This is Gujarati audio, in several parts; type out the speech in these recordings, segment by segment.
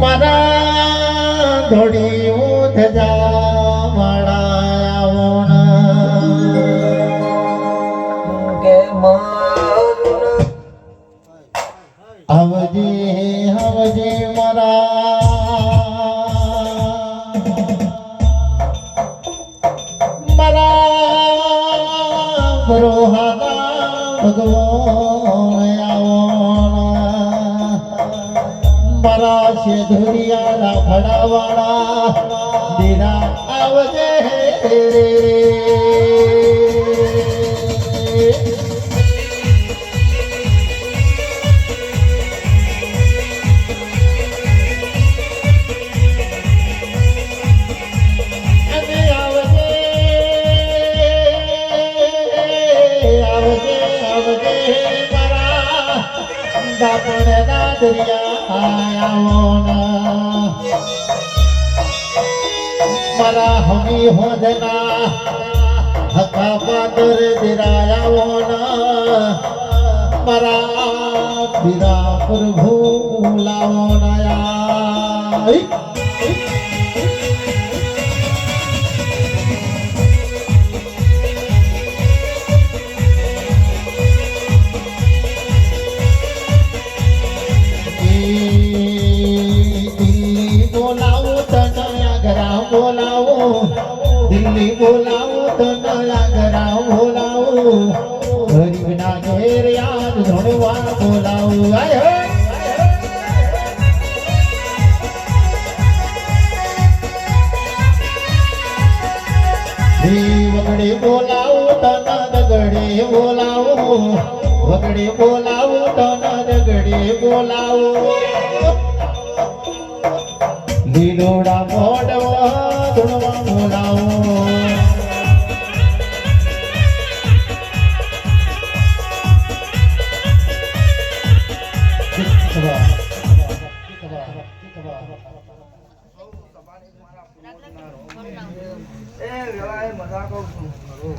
મારા ધોળી ઉઠ જા મળાયા કે મારું આવજે આવજે મારા. મારા બરોહાના ભગવાન. મારા ધુરિયાના ઘડાવાળા દીરા આવજે આવજે આવજે મારા હમી હોદના હકા પાદર દિરાયાઓના. મારા પીરા પ્રભુ લાવોના દિલ્હી બોલાવો તને લાગરાઓ બોલાવો. ગરીબના ઘેર યાદ ધોળવા બોલાવો. આય વગડે બોલાવો તને દગડે બોલાવો. વગડે બોલાવો તને દગડે બોલાવો. લીલોડા મોડવા ધૂણવા બોલાવો.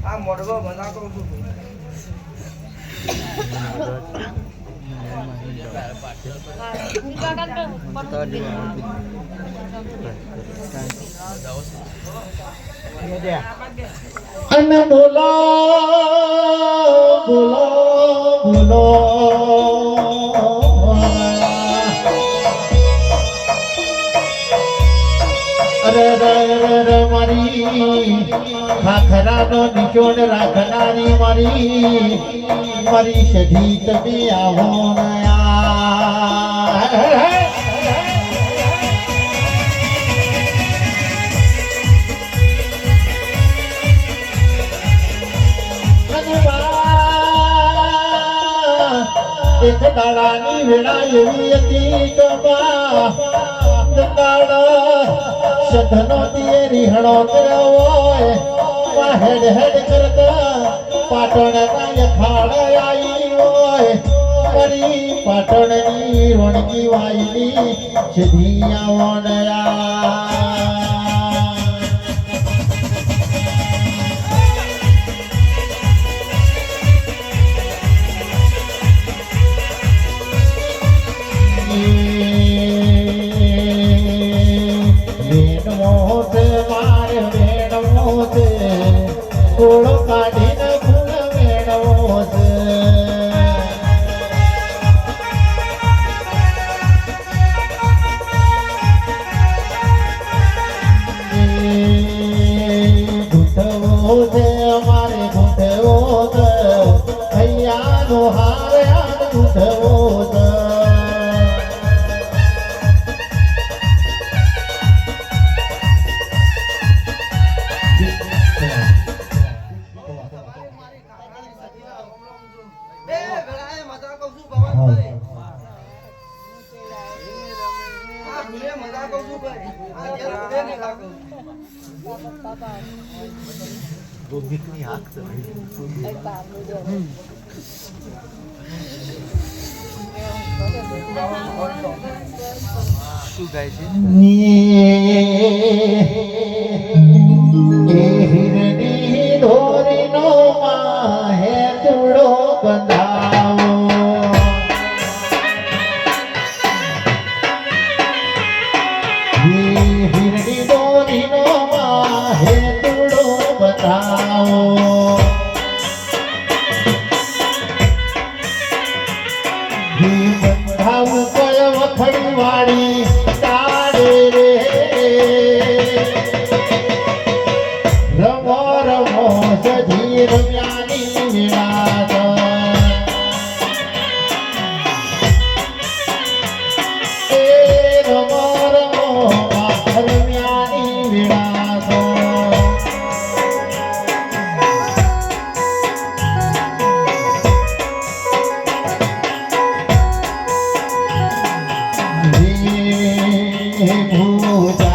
આ મોડવો મજા કહું છું અને બોલો મારી, ખાખરાનો નિચોડ રાખનારી મારી મારી સધી તમે આવો એક દાડાની વેળા એવી હતી કે બા દાડા સધનો દિયે કર્યો હોયમાં હેડ પાટણ ના ખાડ આવી હોય. કરી પાટણની રોણકી વાયલી સીધી આવણયા મજા કહું છું ભગવાનભાઈ આ ભૂલે મજા કહું ને લાગુ શું ગાય છે હિરની ધોરીનો માહે ચૂડો બંધાવો ઈ હિરડી દોરીનો માં રમો રમો સજી રમ્યાની વિરાટ એ રમો રમો રમ્યાની કમળની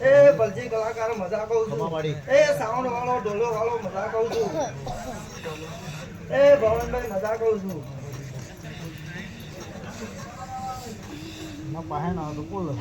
એ બલજી કલાકાર મજા કહું છું. એ સાઉન્ડ વાળો ઢોલો વાળો મજા કહું છું. એ ભવનભાઈ મજા કહું છું. પાસે ના તો બોલો.